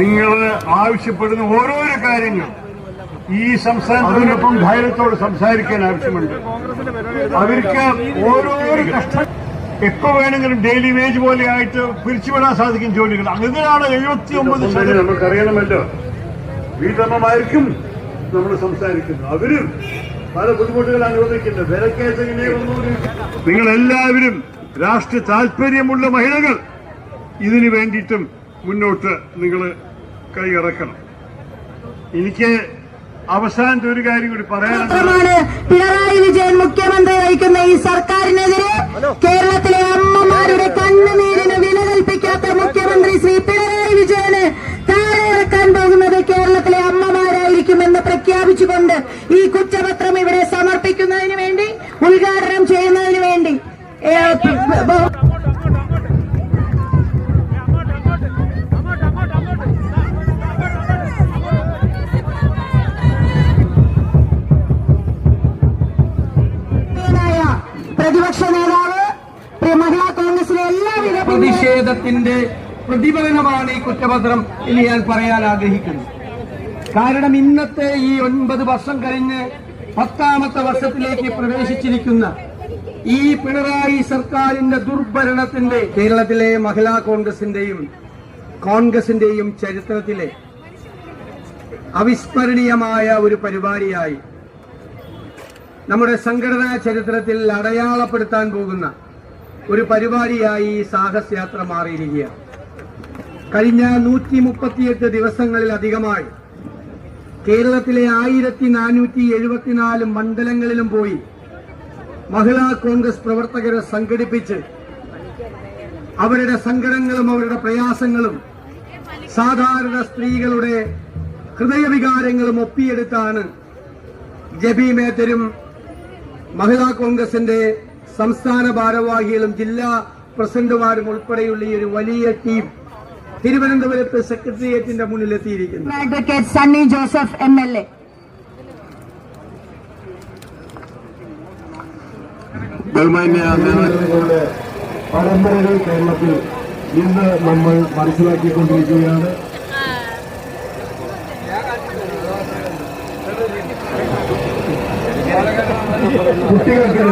നിങ്ങൾ ആവശ്യപ്പെടുന്ന ഓരോരോ കാര്യങ്ങൾ ഈ സംസ്ഥാനത്തിനൊപ്പം ധൈര്യത്തോട് സംസാരിക്കാൻ ആവശ്യമുണ്ട്. അവർക്ക് ഓരോരോ കഷ്ടം എപ്പോ വേണമെങ്കിലും ഡെയിലി വേജ് പോലെ ആയിട്ട് പിരിച്ചുവിടാൻ സാധിക്കും ജോലികൾ. അങ്ങനെയാണ് എഴുപത്തി ഒമ്പത് നമുക്കറിയണമല്ലോ. വീട്ടമ്മമാർക്കും നമ്മൾ സംസാരിക്കുന്നു. അവരും പല ബുദ്ധിമുട്ടുകൾ അനുഭവിക്കുന്നു വിലക്കേസ് നിങ്ങൾ എല്ലാവരും രാഷ്ട്രീയ താല്പര്യമുള്ള മഹിളകൾ. ഇതിനു വേണ്ടിയിട്ടും മുന്നോട്ട് നിങ്ങൾ കൈയിറക്കണം എനിക്ക് അവസാനത്തെ ഒരു കാര്യം കൂടി പറയാനുണ്ട്. പിണറായി വിജയൻ മുഖ്യമന്ത്രി നയിക്കുന്ന ഈ സർക്കാരിനെതിരെ കേരളത്തിലെ അമ്മമാരുടെ കണ്ണുനീരിന് വില കൽപ്പിക്കാത്ത മുഖ്യമന്ത്രി ശ്രീ പിണറായി വിജയന് താഴെയിറക്കാൻ പോകുന്നത് കേരളത്തിലെ അമ്മമാരായിരിക്കുമെന്ന് പ്രഖ്യാപിച്ചുകൊണ്ട് ഈ കുറ്റപത്രം ഇവിടെ സമർപ്പിക്കുന്നതിന് വേണ്ടി ഉദ്ഘാടനം ചെയ്യുന്നതിന് വേണ്ടി. പ്രതിഷേധത്തിന്റെ പ്രതിഫലനമാണ് ഈ കുറ്റപത്രം എന്ന് ഞാൻ പറയാൻ ആഗ്രഹിക്കുന്നു കാരണം ഇന്നത്തെ ഈ ഒൻപത് വർഷം കഴിഞ്ഞ് പത്താമത്തെ വർഷത്തിലേക്ക് പ്രവേശിച്ചിരിക്കുന്ന ഈ പിണറായി സർക്കാരിന്റെ ദുർഭരണത്തിന്റെ കേരളത്തിലെ മഹിളാ കോൺഗ്രസിന്റെയും കോൺഗ്രസിന്റെയും ചരിത്രത്തിലെ അവിസ്മരണീയമായ ഒരു പരിപാടിയായി നമ്മുടെ സംഘടനാ ചരിത്രത്തിൽ അടയാളപ്പെടുത്താൻ പോകുന്ന ഒരു പരിപാടിയായി സാഹസയാത്ര മാറിയിരിക്കുകയാണ്. കഴിഞ്ഞ നൂറ്റി മുപ്പത്തിയെട്ട് ദിവസങ്ങളിലധികമായി കേരളത്തിലെ ആയിരത്തി നാനൂറ്റി എഴുപത്തിനാല് മണ്ഡലങ്ങളിലും പോയി മഹിളാ കോൺഗ്രസ് പ്രവർത്തകരെ സംഘടിപ്പിച്ച് അവരുടെ സങ്കടങ്ങളും അവരുടെ പ്രയാസങ്ങളും സാധാരണ സ്ത്രീകളുടെ ഹൃദയവികാരങ്ങളും ഒപ്പിയെടുത്താണ് ജബി മേത്തരും മഹിളാ കോൺഗ്രസിന്റെ സംസ്ഥാന ഭാരവാഹികളും ജില്ലാ പ്രസിഡന്റുമാരും ഉൾപ്പെടെയുള്ള ഈ ഒരു വലിയ ടീം തിരുവനന്തപുരത്ത് സെക്രട്ടേറിയറ്റിന്റെ മുന്നിൽ എത്തിയിരിക്കുന്നു advocate Sunny Joseph M L A പരമ്പരകൾ കേരളത്തിൽ ഇന്ന് നമ്മൾ മനസ്സിലാക്കിക്കൊണ്ടിരിക്കുകയാണ്. കുട്ടികൾക്ക്